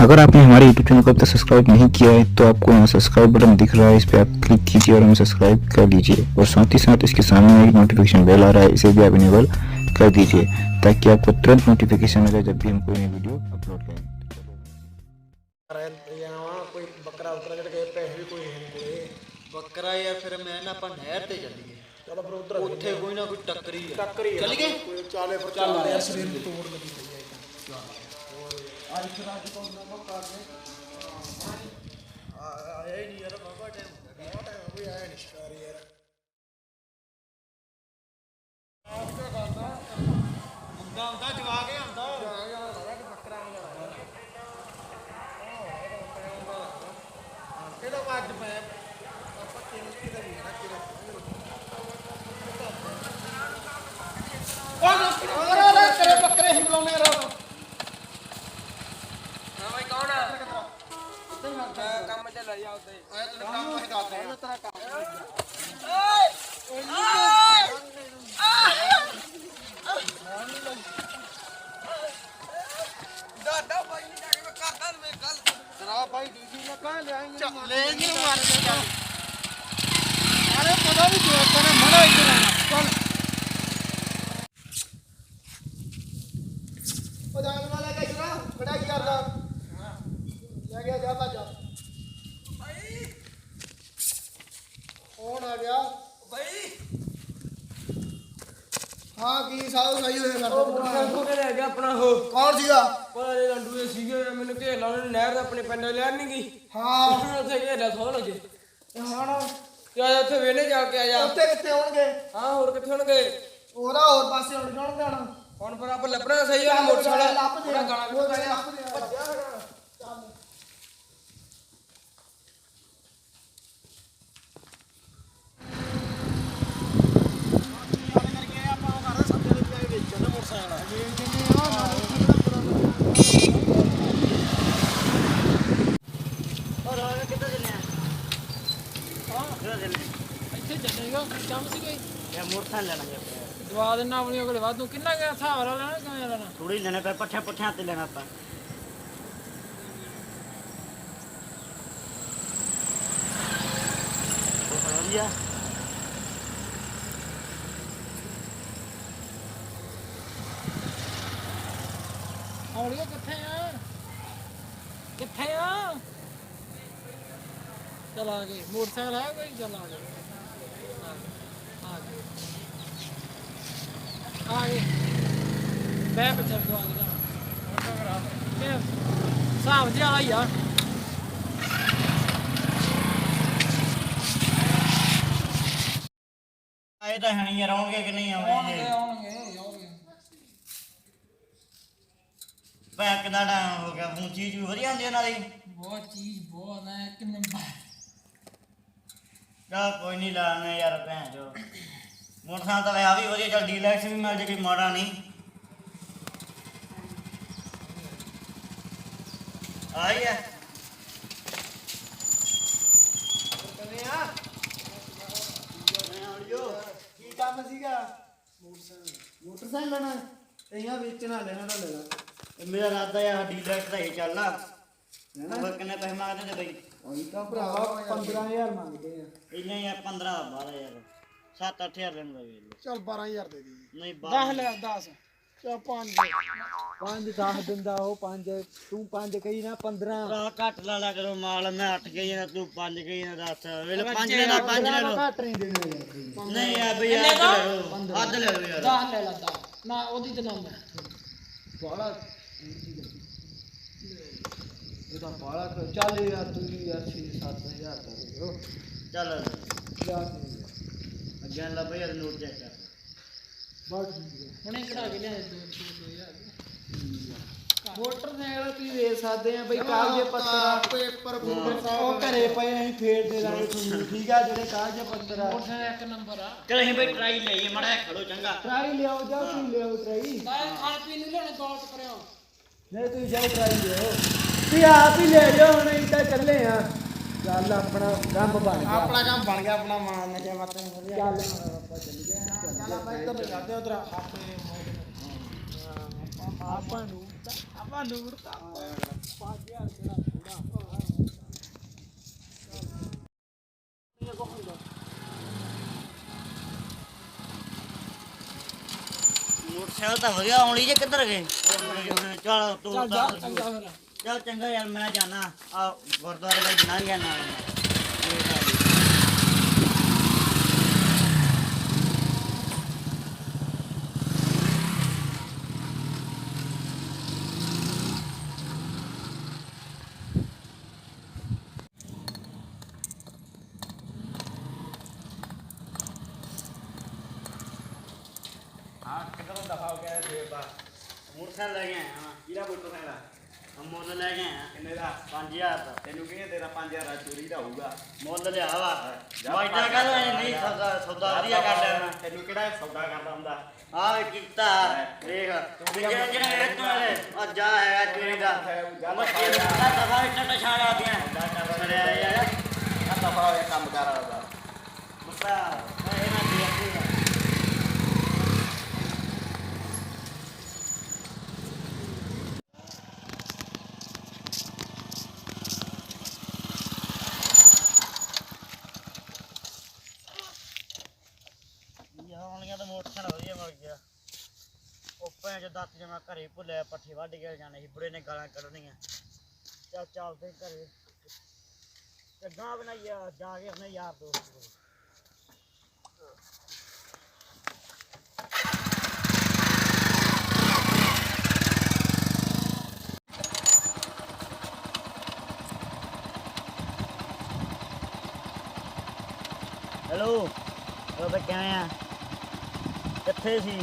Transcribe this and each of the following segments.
अगर आपने हमारे YouTube चैनल को अब तक सब्सक्राइब नहीं किया है तो आपको यहाँ सब्सक्राइब बटन दिख रहा है इस पर आप क्लिक कीजिए और हमें सब्सक्राइब कर लीजिए और साथ ही साथ इसके सामने एक नोटिफिकेशन बेल आ रहा है इसे भी आप इनेबल कर दीजिए ताकि आपको तुरंत नोटिफिकेशन मिले जब भी हम कोई नई वीडियो अपलोड करें ਜਾਵਾਂ ਕੋਈ ਬੱਕਰਾ ਉਤਰਾ ਜਿਹੜੇ ਗਏ ਪੈਸੇ ਵੀ ਕੋਈ ਨਹੀਂ ਕੋਲੇ ਬੱਕਰਾ ਯਾਰ ਫਿਰ ਮੈਂ ਨਾ ਆਪਾਂ ਨਹਿਰ ਤੇ ਚੱਲੀਏ ਚਲੋ ਫਿਰ ਉਧਰ ਉੱਥੇ ਕੋਈ ਨਾ ਕੋਈ ਟੱਕਰੀ ਆ ਟੱਕਰੀ ਚੱਲ ਗਏ ਕੋਈ ਚਾਲੇ ਫਿਰ ਚੱਲ ਯਾਰ ਸਰੀਰ ਨੂੰ ਤੋੜ ਲੱਗੀ ਪਈ ਹੈ ਆਇਆ ਹੀ ਨਹੀਂ ਯਾਰ ਬਾਬਾ ਟਾਈਮ ਬਹੁਤ ਟਾਈਮ ਵੀ ਆਇਆ ਨਹੀਂ ਸ਼ਿਕਾਰ ਯਾਰ ਹੁੰਦਾ ਹੁੰਦਾ ਜਵਾ ਕੇ ਆਉਂਦਾ ਕਿਹੜਾ ਵੱਜ ਪਿਆ ਆਪਾਂ ਕਿੰਨੇ ਕੀ ਦਾ ਨਹੀਂ ਨਾ ਕਿਹੜਾ ਉਹ ਅਰੇ ਤੇਰੇ ਬੱਕਰੇ ਹੀ ਬੁਲਾਉਣੇ ਰੋ ਹਾਂ ਬਈ ਕੌਣ ਆ ਜਾ ਉੱਤੇ। ਆਇਆ ਤੈਨੂੰ ਕੰਮ ਹੀ ਦੱਸਦੇ ਆ ਤੇਰਾ ਕੰਮ ਦਾਦਾ ਭਾਈ ਨਹੀਂ ਜਾ ਕੇ ਮੈਂ ਕਰਦਾ ਮੈਂ ਗੱਲ। ਤੇਰਾ ਭਾਈ ਡੀਜੀ ਨੇ ਕਹਾਂ ਲੈ ਨਹੀਂ ਮਾਰ ਦੇ ਅਰੇ ਪਤਾ ਵੀ ਜੋ ਤੇਰੇ ਮੜਾ ਇੱਧਰ ਆਣਾ ਚੱਲ। ਉਹ ਜਾਨ ਵਾਲਾ ਲੈ ਕੇ ਚਲਾ। ਖੜਾ ਕੀ ਕਰਦਾ? ਲੈ ਗਿਆ ਜਾ ਭੱਜ ਭਾਈ ਕੌਣ ਆ ਗਿਆ ਭਾਈ ਹਾਂ ਕੀ ਸਾਹ ਸਹੀ ਹੋਇਆ ਕਰਦਾ ਉਹ ਕਿਹੜਾ ਹੈਗਾ ਆਪਣਾ ਉਹ। ਕੌਣ ਸੀਗਾ? ਪਤਾ ਨਹੀਂ ਲੰਡੂ ਦੇ ਸੀਗੇ ਮੈਨੂੰ ਘੇਰ ਲਾ ਉਹਨੇ ਨਹਿਰ ਦਾ ਆਪਣੇ ਪਿੰਡ ਲੈਣ ਨਹੀਂ ਗਈ। ਹਾਂ। ਉੱਥੇ ਘੇਰ ਲਾ ਥੋੜਾ ਲੱਗੇ ਤੇ ਹੁਣ? ਤੇ ਆ ਉੱਥੇ ਵੇਲੇ ਜਾ ਕੇ ਆ ਜਾ। ਉੱਥੇ ਕਿੱਥੇ ਹੋਣਗੇ? ਹਾਂ ਹੋਰ ਕਿੱਥੇ ਹੋਣਗੇ? ਉਹਦਾ ਹੋਰ ਪਾਸੇ ਹੁਣ ਜਾਣ? ਦੇਣਾ ਹੁਣ ਪਰ ਆਪਾਂ ਲੱਭਣਾ ਸਹੀ ਆ ਮੋਟਰਸਾਈਕਲ ਲੱਭ ਦੇ ਉਹਦਾ ਗਾਣਾ ਉਹ ਦੇ ਭੱਜਿਆ ਹੋਣਾ ਚੱਲ ਇੱਥੇ ਚੱਲੇਗਾ ਕੰਮ ਸੀ ਕੋਈ ਇਹ ਮੋਟਰਸਾਈਕਲ ਲੈਣਾ ਹੈ ਦਵਾ ਦੇਣਾ ਆਪਣੀ ਕੋਲ ਵਾਧੂ ਕਿੰਨਾ ਕੁ ਹਿਸਾਬ ਨਾਲ ਲੈਣਾ ਕਿਵੇਂ ਲੈਣਾ? ਥੋੜੀ ਲੈਣਾ ਪੈ ਪੱਠਿਆਂ ਪੁੱਠਿਆਂ ਤੇ ਲੈਣਾ ਆਪਾਂ। ਉਹ ਵਧੀਆ। ਹੌਲੀਓ ਕਿੱਥੇ ਆ? ਕਿੱਥੇ ਆ? ਚਲ ਆ ਗਏ। ਮੋਟਰਸਾਈਕਲ ਹੈ ਕੋਈ? ਚੱਲ ਆ ਗਏ ਆ ਗਏ ਬੈ ਪਿੱਛੇ ਦਵਾ ਦੇ ਕੇ ਹਿਸਾਬ ਜਿਹਾ ਹੀ ਆ। ਆਏ ਤਾਂ ਹੈ ਨਹੀਂ ਆਉਣਗੇ ਕਿ ਨਹੀਂ ਆਉਣਗੇ? ਆਉਣਗੇ ਆਉਣਗੇ ਪੈ ਕਿੰਨਾ ਟਾਈਮ ਹੋ ਗਿਆ ਹੁਣ ਚੀਜ਼ ਵੀ ਵਧੀਆ ਹੁੰਦੀ ਇਹਨਾਂ ਦੀ ਬਹੁਤ ਚੀਜ਼ ਬਹੁਤ ਹੈ ਇੱਕ ਨੰਬਰ ਚਾ ਕੋਈ ਨਹੀਂ ਲਾਣੇ ਯਾਰ ਭੈਣ ਜੋ ਮੋਟਰਸਾਈਕਲ ਲਿਆ ਵੀ ਵਧੀਆ ਚੱਲ ਡੀਲੈਕਸ ਵੀ ਮਿਲ ਜੇ ਮਾੜਾ ਨਹੀਂ। ਆਈ ਹੈ ਕਿਵੇਂ ਆ। ਕੀ ਕੰਮ ਸੀਗਾ? ਮੋਟਰਸਾਈਕਲ। ਮੋਟਰਸਾਈਕਲ ਲੈਣਾ। ਇਹਾਂ ਵੇਚਣਾ ਲੈਣਾ ਤਾਂ ਲੈਣਾ। ਮੇਰਾ ਰਾਦਾ ਯਾਰ ਡੀਲੈਕਸ ਦਾ ਹੀ ਚੱਲਣਾ। ਉਹ ਕਿੰਨੇ ਪੈਸੇ ਮੰਗਦੇ ਤੇ ਬਈ? ਅਸੀਂ ਤਾਂ ਭਰਾਵਾ 15000 ਮੰਗਦੇ ਆ। ਇੰਨੇ ਹੀ ਆ 15 12 7 8000 ਲੈਣ ਦਾ ਵੇਲ ਚੱਲ 12000 ਦੇ ਦੇ। ਨਹੀਂ 10 ਲੈ 10 ਚਾ 5 ਪੰਜ 10 ਦਿੰਦਾ ਉਹ ਪੰਜ। ਤੂੰ ਪੰਜ ਕਹੀ ਨਾ 15 ਭਰਾ ਘੱਟ ਲਾ ਲਾ ਕਰੋ ਮਾਲ ਮੈਂ 8 ਗਈ ਨਾ ਤੂੰ 5 ਗਈ ਨਾ 10 ਵੇਲੇ 5 ਲੈਣਾ 5 ਲੈ ਲਓ। ਘੱਟ ਨਹੀਂ ਦੇਣੇ। ਯਾਰ ਨਹੀਂ ਆ ਬਈ ਲੈ ਲਓ। ਅੱਧ ਲੈ ਲਓ ਯਾਰ। 10 ਲੈ ਲਾ 10 ਨਾ ਉਹਦੀ ਤੇ ਲਾਉਂਦਾ ਬਾਲਾ ਇਹ ਤਾਂ ਬਾਲਾ ਚੱਲ ਯਾਰ ਤੂੰ ਯਾਰ 6 7000 ਦਾ ਦੇ ਚੱਲ। ਜਾ ਅੱਗੇ ਲਾ ਬਈ ਯਾਰ ਨੋਟ ਚੈੱਕ ਕਰ। ਬਸ ਠੀਕ ਹੈ। ਹੁਣੇ ਕਢਾ ਕੇ ਲਿਆ 2 2000 ਮੋਟਰਸਾਈਕਲ ਤੁਸੀਂ ਵੇਚ ਸਕਦੇ ਆ ਬਈ ਕਾਗਜ਼ ਪੱਤਰ ਪੇਪਰ ਉਹ ਘਰੇ ਪਏ ਅਸੀਂ ਫੇਰ ਦੇ ਦਾਂਗੇ ਤੁਹਾਨੂੰ। ਠੀਕ ਆ ਜਿਹੜੇ ਕਾਗਜ਼ ਪੱਤਰ ਆ। ਮੋਟਰਸਾਈਕਲ ਇੱਕ ਨੰਬਰ ਆ। ਚਲ ਅਸੀਂ ਬਈ ਟਰਾਈ ਲਈਏ ਮੜਾ ਖੜੋ ਚੰਗਾ। ਟਰਾਈ ਲਿਆਓ ਜਾ ਤੁਸੀਂ ਲਿਆਓ ਟਰਾਈ ਬਾਹਰ ਖਾਣ ਪੀਣ ਨੂੰ ਲਿਆਉਣੇ ਗੌਲਟ ਕਰਿਓ ਨਹੀਂ ਤੁਸੀਂ ਜਾਓ ਟਰਾਈ ਲਿਆਓ। ਤੁਸੀਂ ਆਪ ਹੀ ਲੈ ਜਾਓ ਹੁਣ ਅਸੀਂ ਤਾਂ ਚੱਲੇ ਆ। ਚੱਲ ਆਪਣਾ ਕੰਮ ਬਣ ਗਿਆ। ਆਪਣਾ ਕੰਮ ਬਣ ਗਿਆ ਆਪਣਾ ਮਾਨ ਨੇ ਜੇ ਮਤ ਨਹੀਂ ਵਧੀਆ ਚੱਲ ਹੁਣ ਆਪਾਂ ਚੱਲ ਗਏ ਚੱਲ ਆਪਾਂ ਇੱਧਰ ਨੂੰ ਜਾਂਦੇ ਉਧਰ ਆਪਣੇ ਆਪਾਂ ਨੂੰ ਆਪਾਂ ਨੂੰ ਉੜਤਾ ਮੋਟਰਸਾਈਕਲ ਤਾਂ ਵਧੀਆ ਆਉਣੀ ਜੇ ਕਿੱਧਰ ਗਏ? ਚਲ ਤੂੰ ਚੱਲ ਜਾ ਤਾਂ- ਚੱਲ ਚੰਗਾ ਯਾਰ ਮੈਂ ਜਾਣਾ। ਆ ਗੁਰਦੁਆਰੇ ਦਾ ਜਾਣਾ ਗਿਆ ਨਾਲ ਠੀਕ ਆ ਜੀ। ਹਾਂ ਕਿਧਰੋਂ ਦਫਾ ਹੋ ਗਿਆ ਸੇਬ ਦਾ ਮੋਟਰਸਾਈਕਲ ਲੈ ਕੇ ਆਇਆ ਹਾਂ ਕਿਹੜਾ ਮੋਟਰਸਾਈਕਲ ਆ ਆ ਮੁੱਲ ਲੈ ਕੇ ਆਇਆ ਕਿੰਨੇ ਦਾ 5000 ਦਾ ਤੈਨੂੰ ਕਿਹਨੇ ਤੇਰਾ 5000 ਦਾ ਚੋਰੀ ਦਾ ਹੋਊਗਾ ਮੁੱਲ ਲਿਆ ਵਾ ਜਾ ਮੈਂ ਇਦਾਂ ਕਹਿੰਦਾ ਨਹੀਂ ਸੌਦਾ ਲੈਣਾ ਤੈਨੂੰ ਕਿਹੜਾ ਸੌਦਾ ਕਰਦਾ ਹੁੰਦਾ? ਆ ਕੀਤਾ। ਦੇਖ ਜਿਹੜਾ ਜਿਹੜਾ ਇਹ ਤੋਂ ਆ ਜਾ ਹੈਗਾ ਚੋਰੀ ਦਾ। ਮੱਛੀ ਦਾ ਦਫਾ ਇੱਟਾ ਛਾੜਾ ਦਿਆਂ ਛੜਿਆ ਯਾਰ ਆ ਦਫਾ ਹੋਇਆ ਕੰਮ ਕਰ ਆਦਾ ਮੁੱਸਾ ਮੈਂ ਇਹਨਾਂ ਦੀ ਅੱਖੀ ਯਾਰ ਤਾਂ ਮੋਟਰਸਾਈਕਲ ਵਧੀਆ ਮਿਲ ਗਿਆ। ਉਹ ਭੈਣ ਚ ਦੱਤ ਜਮਾ ਘਰੇ ਭੁੱਲਿਆ, ਪੱਠੇ ਵੱਢ ਕੇ ਜਾਣੇ ਸੀ ਬੁੜੇ ਨੇ ਗਾਲਾਂ ਕੱਢਣੀਆਂ। ਚੱਲ ਚੱਲਦੇ ਘਰੇ ਤੇ ਗਾਂ ਬਣਾਈਆ, ਜਾ ਕੇ ਆਪਣੇ ਯਾਰ ਦੋਸਤ ਕੋਲ। ਹੈਲੋ ਉਹ ਕਿਵੇਂ ਆ? ਕਿੱਥੇ ਸੀ?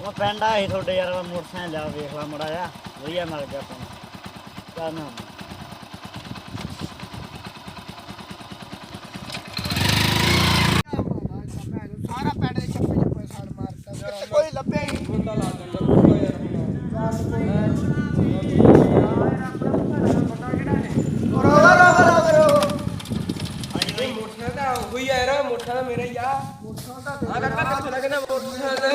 ਉਹ ਪਿੰਡ ਆਏ ਤੁਹਾਡੇ ਯਾਰ, ਮੈਂ ਮੋਟਰਸਾਈਕਲ ਲਿਆ, ਵੇਖ ਲਾ ਮੜਾ ਆ ਵਧੀਆ ਮਿਲ ਗਿਆ ਆਪਾਂ ਨੂੰ ਚੱਲ ਨਾ ਸਾਰਾ ਪੈੜ ਦੇ ਚੱਪੇ ਚੱਪੇ ਸਾੜ ਮਾਰਤਾ ਕੋਈ ਲੱਭਿਆ ਹੀ ਨਹੀਂ ਮੁੰਡਾ ਲਾ ਦੇ ਲੱਗੂਗਾ ਯਾਰ ਹੁਣ ਰੋਗਾ ਰੋਗਾ ਰੋਗਾ ਹਾਂਜੀ ਬਈ ਮੋਟਰਸਾਈਕਲ ਤਾਂ ਉਹੀ ਆ ਯਾਰ ਮੋਟਰਸਾਈਕਲ ਮੇਰਾ ਹੀ ਆ ਆ ਕਾਕਾ ਕਿੱਥੋਂ ਲੱਗਦਾ ਮੋਟਰਸਾਈਕਲ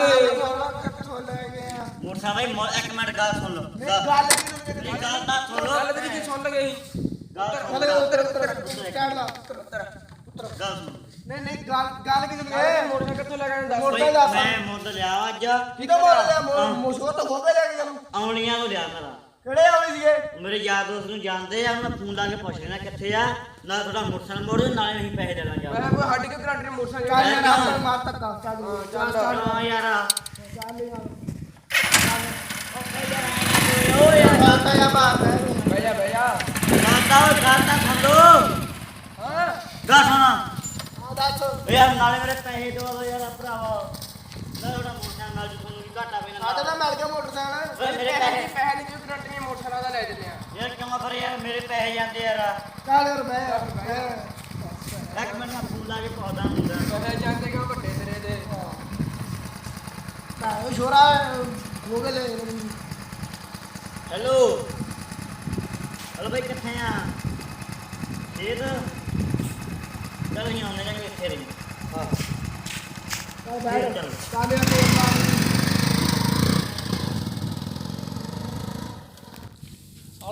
ਤਾਂ ਕਿੱਥੋਂ ਲੈ ਗਏ ਆ ਮੋਟਰਸਾਈਕਲ ਬਈ ਮੋ- ਇੱਕ ਮਿੰਟ ਗੱਲ ਸੁਣ ਲਓ ਗੱਲ ਮੇਰੀ ਗੱਲ ਤਾਂ ਸੁਣ ਲਓ ਗੱਲ ਤੇ ਕੀ ਸੁਣ ਲਗੇ ਗੱਲ ਸੁਣ ਲਓ। ਉੱਤਰ ਉੱਤਰ ਚੜ ਲਾ ਗੱਲ ਸੁਣ ਨਹੀਂ ਨਹੀਂ ਗੱਲ ਗੱਲ ਕਿਹਨੂੰ ਗਏ ਮੋਟਰਸਾਈਕਲ ਕਿੱਥੋਂ ਲਗਾ ਦੱਸ ਬਈ ਦੱਸ। ਮੈਂ ਮੁੱਲ ਲਿਆ ਅੱਜ ਕਿਦੋਂ ਬੋਲ ਰਿਹਾ ਮੋਸ਼ੋ ਤਾਂ ਹੋ ਗਿਆ ਲੈ ਕੇ ਆਉਣੀਆਂ ਨੂੰ ਲਿਆ ਮੇਰਾ ਕਿਹੜੇ ਆਉਣੇ ਸੀਗੇ? ਮੇਰੇ ਯਾਰ ਦੋਸਤ ਨੂੰ ਜਾਣਦੇ ਆ ਉਹਨਾਂ ਫੋਨ ਲਾ ਕੇ ਪੁੱਛ ਲੈਣਾ ਕਿੱਥੇ ਆ। ਨਾ ਤੁਹਾਡਾ ਮੋਟਰਸਾਈਕਲ ਮੋੜ ਦਿਓ, ਨਾਲੇ ਅਸੀਂ ਪੈਸੇ ਦੇ ਦਾਂਗੇ ਮੈਂ ਕੋਈ ਹੱਡ ਕੇ ਗਰਾਂਟੀ ਚੱਲ ਮੋਟਰਸਾਈਕਲ ਯਾਰ ਆਪਾਂ ਮਾਰ ਧੱਕਾ ਚੱਲ। ਚੱਲ ਚੱਲ ਹਾਂ ਯਾਰ ਚੱਲ। ਯਾਰ ਓ ਯਾਰ। ਯਾ ਮਾਰਤਾ ਬਹਿ ਜਾ ਬਹਿ ਜਾ। ਗਾਤਾ ਓ ਗਾਤਾ ਲਓ ਹਾਂ। ਗਾ ਸੁਣਾ। ਆ ਦੱਸ। ਓ ਯਾਰ ਨਾਲੇ ਮੇਰੇ ਪੈਸੇ ਦਿਵਾ ਦਿਓ ਯਾਰ ਭਰਾਵਾ। ਨਾ ਤੁਹਾਡਾ ਨਾਲ ਜੀ ਤੁਹਾਨੂੰ ਵੀ ਘਾਟਾ ਪੈਣਾ ਸਾਡਾ ਤਾਂ ਮਿਲ ਗਿਆ ਮੋਟਰਸਾਈਕਲ। ਓਏ ਮੇਰੇ ਪੈਸੇ ਪੈਸੇ ਨਹੀਂ ਪੈਸੇ ਨਹੀਂ ਕੋਈ ਗਰਾਂਟੀ ਨਹੀਂ ਮੋਟਰਸਾਈਕਲ ਦਾ ਲੈ ਜੰਨੇ ਆ। ਯਾਰ ਕਿਉਂ ਫਿਰ ਯਾਰ ਮੇਰੇ ਪੈਸੇ ਜਾਂਦੇ ਯਾਰ। ਚੱਲ ਯਾਰ ਬੈ ਇੱਕ ਮਿੰਟ ਮੈਂ ਫੋਨ ਲਾ ਕੇ ਪਾਉਂਦਾ ਹੁੰਦਾ। ਪੈਸੇ ਜਾਂਦੇ ਕਿਉਂ ਵੱਡੇ ਤੇਰੇ ਦੇ ਤਾਂ ਛੋਰਾ ਹੋ ਗਏ ਲੈ ਹੈਲੋ। ਹੈਲੋ ਭਾਈ ਕਿੱਥੇ ਆ? ਖੇਤ? ਚੱਲ ਅਸੀਂ ਆਉਂਦੇ ਜਾਂਗੇ ਇੱਥੇ ਰਹੀ ਹਾਂ। ਚੱਲ ਬੈਠ ਚੱਲ। ਚੱਲ ਯਾਰ ਤੇਲ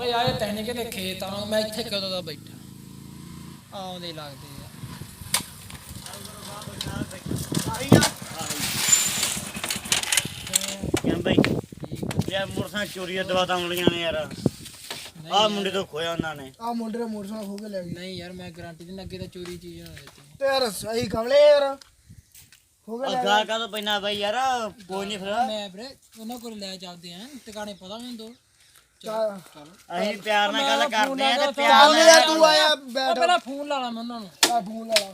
ਮਾਰ ਸਾਲੇ ਆਏ ਤੈਨੂੰ ਕਿਤੇ ਖੇਤ ਆਵਾਂ ਮੈਂ ਇੱਥੇ ਕਦੋਂ ਦਾ ਬੈਠਾ? ਆਉਂਦੇ ਲੱਗਦੇ ਆ। ਕਿਉਂ ਭਾਈ ਯਾਰ ਮੋਟਰਸਾਈਕਲ ਚੋਰੀ ਦਵਾ ਤਾਂ ਆਉਣੀਆਂ ਨੇ ਯਾਰ। ਆਹ ਮੁੰਡੇ ਤੋਂ ਖੋਇਆ ਉਹਨਾਂ ਨੇ। ਆ ਮੁੰਡੇ ਦੇ ਮੋਟਰਸਾਈਕਲ ਹੋ ਕੇ ਲੈ ਗਏ। ਨਹੀਂ ਯਾਰ ਮੈਂ ਗਾਰੰਟੀ ਦਿਨ ਅੱਗੇ ਤਾਂ ਚੋਰੀ ਚੀਜ਼ ਨਾ ਦਿੱਤੀ ਤੇ ਯਾਰ ਸਹੀ ਕਮਲੇ ਯਾਰ। ਹੋ ਗਏ ਲੈ ਅੱਗਾ ਕਾ ਤੋਂ ਪੈਣਾ ਬਾਈ ਯਾਰ ਕੋਈ ਨਹੀਂ ਫਿਰ। ਮੈਂ ਵੀਰੇ ਉਹਨਾਂ ਕੋਲ ਲੈ ਚੱਲਦੇ ਆਂ ਟਿਕਾਣੇ ਪਤਾ ਮੈਨੂੰ ਦੋ। ਚੱਲ। ਅਸੀਂ ਪਿਆਰ ਨਾਲ ਗੱਲ ਕਰਦੇ ਆ ਤੇ ਚੱਲ ਪਿਆਰ ਯਾਰ ਨਾਲ ਤੂੰ ਆਇਆ ਆ ਬੈਠ। ਪਹਿਲਾਂ ਫੋਨ ਲਾ ਲਾ ਮੈਂ ਉਹਨਾਂ ਨੂੰ। ਆ ਫੋਨ ਲਾ ਲਾ।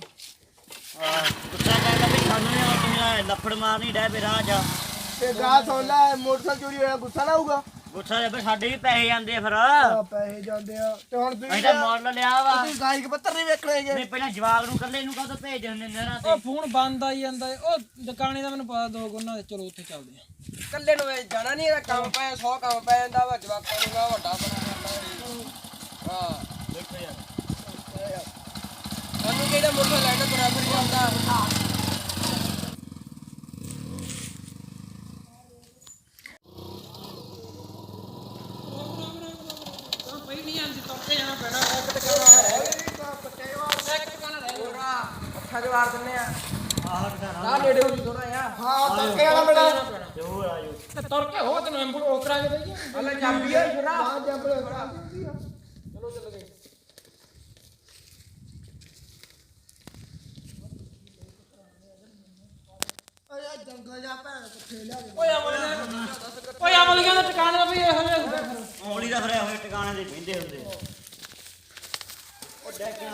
ਆਹ, ਗੁੱਸਾ ਕਹਿੰਦਾ ਵੀ ਸਾਨੂੰ ਨਹੀਂ ਤੁਸੀਂ ਲੱਫੜ ਮਾਰਨੀ ਡੈ ਪੇ ਰਾਹ ਚ। ਤੇ ਸੁਣ ਲੈ ਮੋਟਰਸਾਈਕਲ ਚੋਰੀ ਹੋਇਆ ਗੁੱਸਾ ਨਾ ਆਊਗਾ। ਦੇ ਵੀ ਸਾਡੇ ਵੀ ਪੈਸੇ ਜਾਂਦੇ ਆ ਫਿਰ। ਆ ਪੈਸੇ ਜਾਂਦੇ ਆ। ਤੇ ਹੁਣ ਅਸੀਂ ਤੁਸੀਂ ਤਾਂ ਮੁੱਲ ਲਿਆ ਵਾ। ਤੁਸੀਂ ਗਾਇਕ ਪੱਤਰ ਨਹੀਂ ਵੇਖਣੇਗੇ ਨਹੀਂ ਪਹਿਲਾਂ ਜਵਾਬ ਨੂੰ ਕੱਲੇ ਨੂੰ ਕਾਹਤੋਂ ਭੇਜ ਦਿੰਦੇ ਨਹਿਰਾਂ ਉਹ ਤੇ ਫੋਨ ਬੰਦ ਆਈ ਜਾਂਦਾ ਏ। ਉਹ ਦੁਕਾਨੇ ਦਾ ਮੈਨੂੰ ਪਤਾ ਦੋ ਗੁਣਾ ਦੇ ਚਲੋ ਉੱਥੇ ਚੱਲਦੇ ਆ। ਕੱਲੇ ਨੂੰ ਇਹ ਜਾਣਾ ਨਹੀਂ ਇਹਦਾ ਕੰਮ ਪੈ 100 ਕੰਮ ਪੈ ਜਾਂਦਾ ਵਾ ਜਵਾਕਾਂ ਨੂੰ ਵਾ ਵੱਡਾ ਬਣਾ ਕਰਦਾ ਹਾਂ। ਦੇਖੋ ਯਾਰ। ਸਾਨੂੰ ਕਿਹਦਾ ਮੋਟਰ ਲੈਣਾ ਤੁਰਿਆ ਫਿਰ ਜਾਂਦਾ ਪੱਠਾ ਜਵਾਰ ਦਿੰਨੇ ਆ ਆਹ ਟਿਕਾਣਾ ਆ ਨੇੜੇ ਹੋ ਥੋੜਾ ਆ ਹਾਂ ਤੱਕੇ ਵਾਲਾ ਬੜਾ ਤੇ ਹੋਰ ਆ ਜਾਓ ਤੇ ਤੁਰ ਕੇ ਹੋ ਤੈਨੂੰ ਐਂਬੂਲ ਉਤਰਾ ਕੇ ਦੇਈਏ ਹਲੇ ਚਾਬੀ ਆ ਸ਼ਰਾ ਹਾਂ ਜੰਪ ਚਲੋ ਚੱਲ ਗਏ ਓਏ ਜੰਗਲ ਜਾ ਭੈਣ ਕਿੱਥੇ ਲਿਆ ਓਏ ਅਮਲੀਆਂ ਓਏ ਅਮਲੀਆਂ ਦੇ ਟਿਕਾਣੇ ਵੀ ਇਹੋ ਜਿਹੇ ਔਲੀ ਦਾ ਫਰਿਆ ਹੋਏ ਟਿਕਾਣੇ ਦੇ ਕਹਿੰਦੇ ਹੁੰਦੇ। ਆ।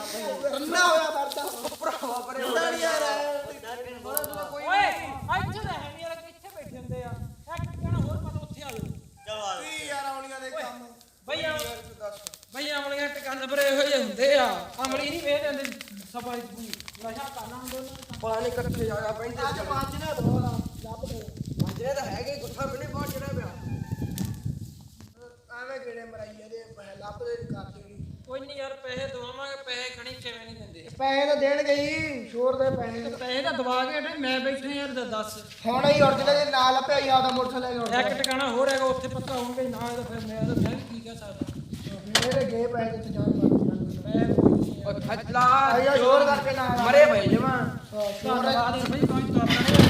ਅੰਨਾ ਹੋਇਆ ਵਰਦਾ। ਭਰਾਵਾ ਪਰੇ ਨਹੀਂ ਯਾਰ ਓਏ ਇੱਥੇ ਤਾਂ ਹੈ ਨਹੀਂ ਯਾਰ ਇੱਥੇ ਬੈਠੇ ਹੁੰਦੇ ਆ? ਇੱਕ ਟਿਕਾਣਾ ਹੋਰ ਪਤਾ ਉੱਥੇ ਆ ਜਾਓ। ਚਲੋ ਆ ਜਾਓ। ਕੀ ਯਾਰ ਆਉਣੀਆਂ ਦੇ ਕੰਮ? ਬਈ ਬਈ ਅਮਲੀਆਂ ਟਿਕਾਣੇ ਪਰ ਇਹੋ ਜਿਹੇ ਹੁੰਦੇ ਆ। ਅਮਲੀ ਨਹੀਂ ਵੇਹਦੇ ਹੁੰਦੇ ਸਭਾ ਨਸ਼ਾ ਕਰਨਾ ਹੁੰਦਾ। ਨਹੀਂ ਕਿੱਥੇ ਜਾਇਆ ਪੈਂਦੇ ਅੱਜ ਪੰਜ ਨੇ ਦੋ ਲੱਭ ਦੇ। ਜਿਹੜੇ ਤਾਂ ਹੈਗੇ ਗੁੱਠਾ ਮੈਨੂੰ ਬਹੁਤ ਚੜਿਆ ਪਿਆ। ਐਵੇਂ ਕਿਹੜੇ ਮਰਾਈ ਇਹਦੇ ਲੱਭਦੇ ਨਹੀਂ ਕਰਦੇ ਨੀ। ਕੋਈ ਨਹੀਂ ਯਾਰ ਪੈਸੇ ਦਵਾਵਾਂਗੇ ਪੈਸੇ ਖਣੀ ਕਿਵੇਂ ਨਹੀਂ ਦਿੰਦੇ। ਪੈਸੇ ਤਾਂ ਦੇਣਗੇ ਹੀ ਸ਼ੋਰ ਦੇ ਪੈਸੇ। ਪੈਸੇ ਤਾਂ ਦਵਾ ਕੇ ਹਟੇ, ਮੈਂ ਬੈਠੇ ਯਾਰ ਦਾ ਦੱਸ। ਹੁਣ ਹੀ ਉੜ ਜਿਹੜੇ ਨਾਲ ਲੱਭਿਆ ਹੀ ਆਦਾ ਮੋਟਰਸਾਈਕਲ ਲੈ ਕੇ ਇੱਕ ਟਿਕਾਣਾ ਹੋਰ ਹੈਗਾ ਉੱਥੇ ਪੱਕਾ ਹੋਣਗੇ ਨਾ ਇਹਦਾ ਫਿਰ ਮੈਂ ਤਾਂ ਮੈਂ ਵੀ ਕੀ ਕਹਿ ਸਕਦਾ। ਮੇਰੇ ਗਏ ਪੈਸੇ ਕਿੱਥੇ ਜਾਣ ਮੈਂ ਨਹੀਂ ਖੱਜਲਾ ਮਰੇ ਭਈ ਜਮਾ। ਧੰਨਵਾਦ ਬਈ ਕੋਈ ਕਰਨਾ ਨਹੀਂ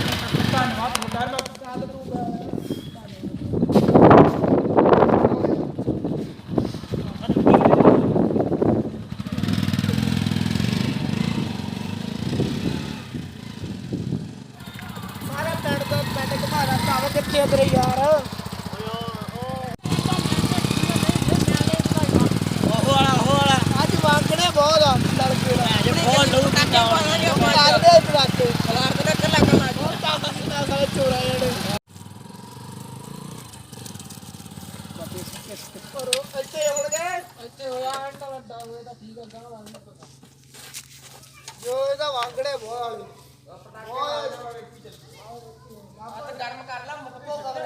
ਕਿੱਥੇ ਯਾਰ ਅੱਜ ਵਾਂਗਣੇ ਬਹੁਤ ਆ ਲੜਕੇ ਦਾ। ਬਹੁਤ ਲੋਕ ਕਰਦੇ ਪੜਾਕੇ ਸਲਾਰ ਤੇ ਕੱਲਾ ਕੱਲਾ ਉਹ ਤਾਂ ਕਿੰਨਾ ਸਾਰੇ ਚੋਰਾ ਜਿਹੜੇ ਪਰ ਉਹ ਇੱਥੇ ਹੋਣਗੇ ਇੱਥੇ ਹੋਇਆ ਐਂਟਾ ਵੱਡਾ ਹੋਇਆ ਤਾਂ ਠੀਕ ਆ ਗਾਂ ਵਾਂਗ ਜੋ ਇਹਦਾ ਵਾਂਗੜੇ ਬਹੁਤ ਵਾਲੇ ਹੱਥ ਗਰਮ ਕਰ ਲਾ ਮੁੱਕ ਪੋ ਕਰ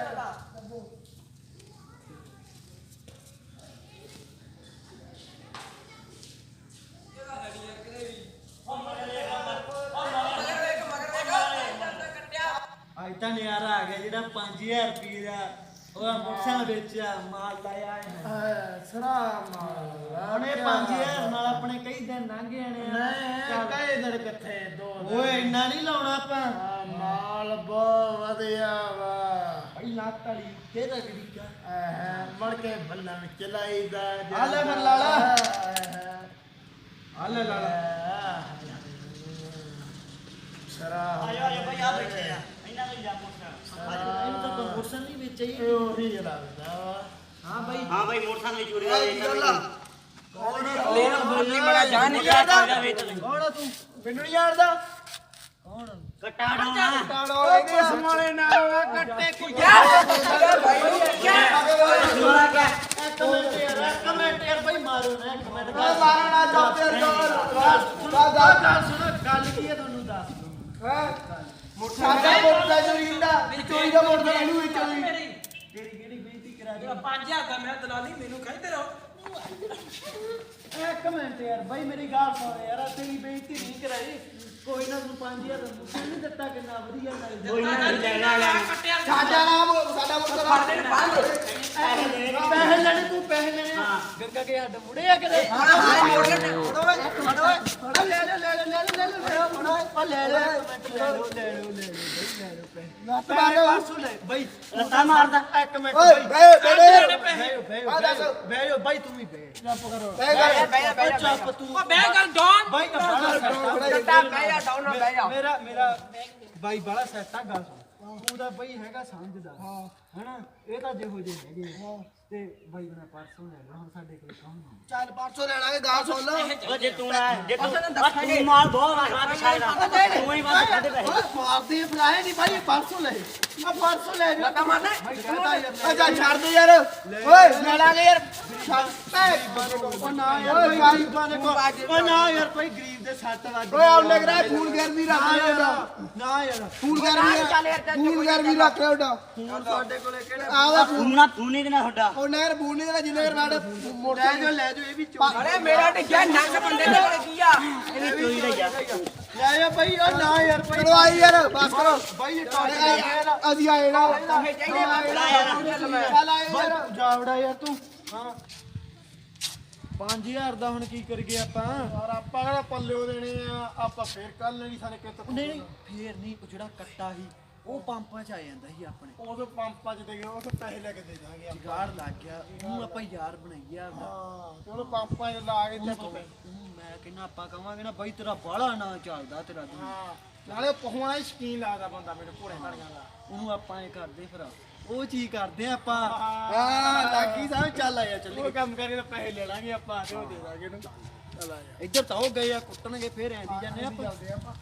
ਅੱਜ ਤਾਂ ਜਿਹੜਾ 5000 ਰੁਪਏ ਦਾ ਉਹ ਮੋਟਰਸਾਈਕਲ ਵੇਚਿਆ ਮਾਲ ਲਾਇਆ ਹੈ ਸਰਾ ਮਾਰ ਉਹਨੇ 5000 ਨਾਲ ਆਪਣੇ ਕਈ ਦਿਨ ਲੰਘ ਜਾਣੇ ਆ। ਕਈ ਦਿਨ ਕਿੱਥੇ ਦੋ ਓਏ ਇੰਨਾ ਨਹੀਂ ਲਾਉਣਾ ਆਪਾਂ। ਮਾਲ ਬਹੁਤ ਵਧੀਆ ਵਾ। ਪਹਿਲਾਂ ਤੜੀ ਤੇ ਰਗੜੀ ਕਾ ਐ ਮੜ ਕੇ ਬੱਲਣ ਚਲਾਈਦਾ ਆ ਲੈ ਫਿਰ ਲਾ ਲਾ। ਆ ਲੈ ਲਾ ਲਾ ਸਰਾ ਆਜੋ ਆਜੋ ਭਾਈ ਆ ਬੈਠੇ ਆ। ਇਹਨਾਂ ਨੂੰ ਜਾ ਇਹਨੂੰ ਤਾਂ ਮੋਟਰਸਾਈਕਲ ਨਹੀਂ ਵੇਚਿਆ ਹੀ ਉਹੀ ਲੱਗਦਾ ਵਾ ਹਾਂ ਭਾਈ ਹਾਂ ਭਾਈ ਮੋਟਰਸਾਈਕਲ ਦੀ ਚੋਰੀ ਦਾ ਵੇਚਿਆ ਲੈ ਬੋਲੀ ਬੜਾ ਜਾਨ ਨਹੀਂ ਕਰਦਾ ਵੇਚ ਲਈ ਕੌਣ ਆ ਤੂੰ ਮੈਨੂੰ ਨਹੀਂ ਜਾਣਦਾ ਕੌਣ ਕੱਟਾ ਡਾਉਣਾ ਕਾੜੋ ਲੈ ਗਿਆ ਸਮਾਲੇ ਨਾਲ ਵਾ ਕੱਟੇ ਕੁ ਇੱਕ ਮਿੰਟ ਯਾਰ ਇੱਕ ਮਿੰਟ ਯਾਰ ਭਾਈ ਮਾਰੋ ਨਾ ਇੱਕ ਮਿੰਟ ਓਏ ਮਾਰਨਾ ਜਾ ਤੇ ਜਾ ਜਾ ਗੱਲ ਸੁਣੋ ਗੱਲ ਕੀ ਹੈ ਤੁਹਾਨੂੰ ਦੱਸ ਹੈ। ਸਾਡਾ ਮੋਟਰਸਾਈਕਲ ਚੋਰੀ ਹੁੰਦਾ ਚੋਰੀ ਦਾ ਮੋਟਰਸਾਈਕਲ ਇਹਨੂੰ ਵੇਚੋ ਜੀ ਤੇਰੀ ਕਿਹੜੀ ਬੇਇੱਜ਼ਤੀ ਕਰਾ ਜਿਹੜਾ 5000 ਦਾ ਮੈਂ ਦਲਾਲੀ ਮੈਨੂੰ ਕਹਿੰਦੇ ਰਹੋ। ਇੱਕ ਮਿੰਟ ਯਾਰ ਭਾਈ ਮੇਰੀ ਗੱਲ ਸੁਣ ਯਾਰ ਤੇਰੀ ਬੇਇੱਜ਼ਤੀ ਨਹੀਂ ਕਰਾਈ। ਕੋਈ ਨਾ ਤੂੰ 5000 ਦਾ ਮੁੱਲ ਨਹੀਂ ਦਿੱਤਾ ਕਿੰਨਾ ਵਧੀਆ ਨਾਲ ਕੋਈ ਨਾ ਲੈਣਾ ਲੈਣਾ ਸਾਡਾ ਨਾਮ ਸਾਡਾ ਮੋਟਰਸਾਈਕਲ ਪੈਸੇ ਲੈਣੇ ਤੂੰ ਪੈਸੇ ਲੈਣੇ ਆ। ਗੰਗਾ ਕੇ ਹੱਡ ਮੁੜੇ ਆ ਕਿਤੇ ਲੈ ਲੈ ਲੈ ਲੈ ਲੈ ਲੈ ਲੈ ਫੜੋ ਲੈ ਲੈ ਨੱਤ ਮਾਰੋ ਪਰਸੋਂ ਲੈ ਬਾਈ ਲੱਤਾਂ ਮਾਰਦਾ ਇੱਕ ਮਿੰਟ ਓਏ ਬੇ ਬੇ ਬਹਿ ਬਹਿ ਆ ਦੱਸ ਬਹਿ ਜਾ ਬਾਈ ਤੂੰ ਵੀ ਬਹਿ ਚੁੱਪ ਕਰੋ ਬੇ ਗੱਲ ਓਏ ਚੁੱਪ ਤੂੰ ਉਹ ਬਹਿ ਗੱਲ ਡੌਨ ਬਾਈ ਕੱਟਾ ਬਹਿ ਜਾ ਡਾਉਨ ਨਾ ਬਹਿ ਜਾ ਮੇਰਾ ਮੇਰਾ ਬਾਈ ਬੜਾ ਸੈੱਟਾ ਗੱਲ ਸੁਣ ਤੂੰ ਦਾ ਬਾਈ ਹੈਗਾ ਸਮਝਦਾ ਹਾਂ ਹਨਾ ਇਹ ਤਾਂ ਜਿਹੋ ਜਿਹੇ ਹੈਗੇ ਆ। ਤੇ ਬਾਈ ਬਣਾ ਪਰਸੋਂ ਲੈ ਲਓ ਹੁਣ ਸਾਡੇ ਕੋਲ ਕੌਣ ਆ? ਚੱਲ 500 ਲੈ ਲਾਂਗੇ ਗਾਲ ਸੁਣ ਲਓ ਓ ਜੇ ਤੂੰ ਨਾ ਜੇ ਤੂੰ ਤੂੰ ਮਾਲ ਬਹੁਤ ਆ ਪਿਛਾੜ ਦਾ ਤੂੰ। ਹੀ ਵੱਧ ਕੱਢ ਪੈਸੇ। ਮਾਰਦੇ ਫਲਾਏ ਨਹੀਂ ਭਾਈ 500 ਲੈ ਆ 500 ਲੈ ਜਾ ਲੱਗਾ ਮਾਰਨਾ? ਅੱਛਾ ਛੱਡ ਦੇ ਯਾਰ। ਓਏ ਲੈ। ਲਾਂਗੇ ਯਾਰ। ਛੱਡ ਓ ਨਾ ਯਾਰ ਭਾਈ, ਗਰੀਬਾਂ ਦੇ ਕੋਲ ਓ ਨਾ ਯਾਰ ਕੋਈ ਗਰੀਬ ਦੇ ਸੱਟ ਵੱਜ ਓਏ ਆਉ ਲੱਗ ਰਿਹਾ ਖੂਨ ਗਰਮੀ ਰੱਖ ਨਾ ਲੈ ਯਾਰ ਉਹਦਾ। ਨਾ ਯਾਰ। ਖੂਨ ਗਰਮੀ ਖੂਨ ਗਰਮੀ ਰੱਖ ਲੈ ਉਹਦਾ। ਹੁਣ ਸਾਡੇ ਕੋਲੇ ਕਿਹੜੇ? ਆਵਾ ਤੂੰ ਨਾ ਤੂੰ ਨਹੀਂ ਦੇਣਾ ਤੁਹਾਡਾ ਉਹ ਨਹਿਰ ਬੂਨ ਦੇਣਾ ਜਿੰਨੇ ਘਰ ਬਾੜ ਲੈ ਮੋਟਰਸਾਈਕਲ ਜਾਓ ਲੈ ਜਾਓ ਇਹ ਵੀ ਚੋਰੀ। ਅਰੇ ਮੇਰਾ ਟਿਕਿਆ ਨੰਗ ਬੰਦੇ ਦੇ ਕੋਲ ਕੀ ਆ? ਦਾ ਲੈ ਜਾ ਭਾਈ ਓ ਨਾ ਯਾਰ ਭਾਈ ਚਲੋ ਆਈ ਯਾਰ ਬਸ ਕਰੋ। ਬਾਈ ਇਹ ਟੋਟ ਗਿਆ ਅਸੀਂ ਆਏ ਨਾ। ਚਾਹੀਦੇ ਚੱਲ ਆਏ ਯਾਰ। ਜਾਵੜਾ ਯਾਰ ਤੂੰ। ਹਾਂ। 5000 ਦਾ ਹੁਣ ਕੀ ਕਰੀਏ ਆਪਾਂ? ਯਾਰ ਆਪਾਂ ਕਿਹੜਾ ਪੱਲਿਓ ਦੇਣੇ ਆ? ਆਪਾਂ ਫੇਰ ਕੱਲ ਨਹੀਂ ਸਾਡੇ ਕਿਤੇ ਨਹੀਂ ਨਹੀਂ ਫੇਰ ਨਹੀਂ ਉਹ ਜਿਹੜਾ ਕੱਟਾ ਸੀ ਉਹ ਪੰਪਾਂ 'ਚ ਆ ਜਾਂਦਾ ਸੀ ਆਪਣੇ। ਉਦੋਂ ਪੰਪਾਂ 'ਚ ਦੇ ਗਏ ਉਹ ਪੈਸੇ ਲੈ ਕੇ ਦੇ ਦਾਂਗੇ ਆਪਾਂ। ਜਗਾੜ ਲੱਗ ਗਿਆ ਉਹਨੂੰ ਆਪਾਂ ਯਾਰ ਬਣਾਈਏ ਆਪਦਾ। ਹਾਂ ਉਹਨੂੰ ਪੰਪਾਂ 'ਚ ਲਾ ਕੇ ਤੇ ਆਪਾਂ ਮੈਂ ਕਹਿੰਦਾ ਆਪਾਂ ਕਵਾਂਗੇ ਨਾ ਬਾਈ ਤੇਰਾ ਬਾਹਲਾ ਨਾ ਚੱਲਦਾ ਤੇਰਾ ਹਾਂ ਨਾਲੇ ਪਹੁੰਚਣਾ ਸ਼ਕੀਨ ਲੱਗਦਾ ਬੰਦਾ ਮੇਰੇ ਘੋੜੇ ਦਾ। ਉਹਨੂੰ ਆਪਾਂ ਇਹ ਕਰਦੇ ਫਿਰ। ਉਹ ਚੀਜ਼ ਕਰਦੇ ਆ ਆਪਾਂ। ਹਾਂ ਲੱਗੀ ਸਾਂ ਚੱਲ ਆਇਆ ਚੱਲ ਉਹ ਕੰਮ ਕਰਕੇ ਤਾਂ ਪੈਸੇ ਲੈ ਲਾਂਗੇ ਆਪਾਂ ਤੇ ਉਹ ਦੇ ਦਾਂਗੇ ਇਹਨੂੰ। ਚੱਲ ਆ ਜਾ। ਇੱਧਰ ਤਾਂ ਉਹ ਗਏ ਆ ਕੁੱਟਣਗੇ ਫੇਰ ਐਂ ਦੀ ਜਾਂਦੇ ਚੱਲਦੇ ਆਪਾਂ।